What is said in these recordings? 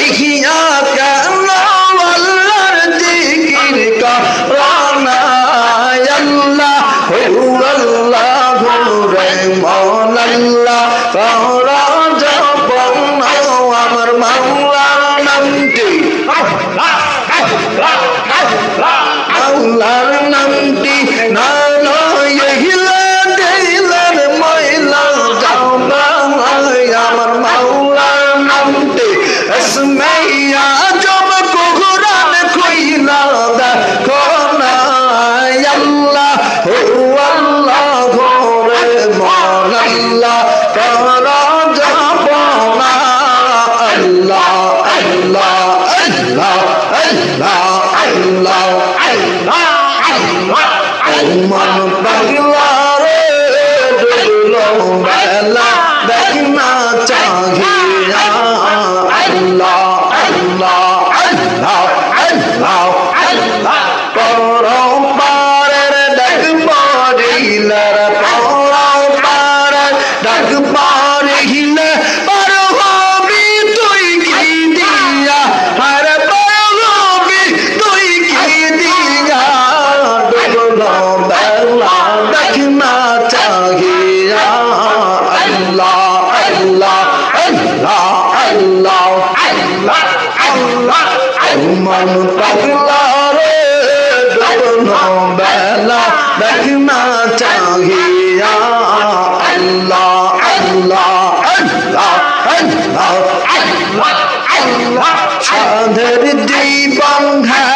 ইহিয়াকা আল্লাহর জিকির করানা আল্লাহ হু আল্লাহ রে মওলা আল্লাহ তাওরা জপ আমার মাওলার নামটি আল্লাহর নামটি না Now. সাধের জীবন হ্যাঁ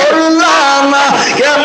করলা না। কেন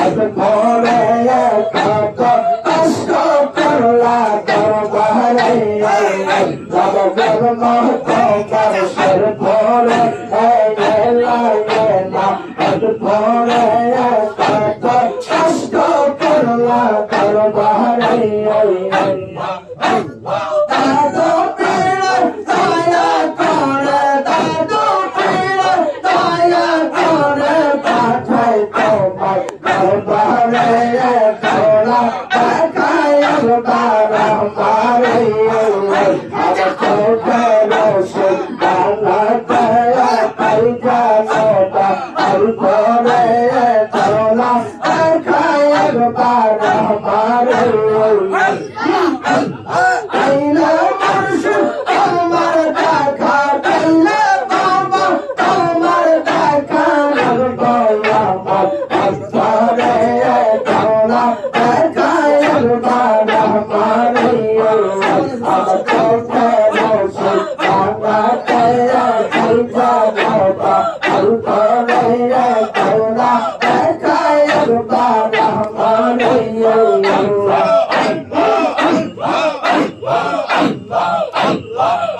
Oh, কথা অন্তরে চলা আর খায়ের তার আমারে আইলা মানুষ আমার টাকা আইলা বাবা আমার টাকা অন্তরে চলা আর I'm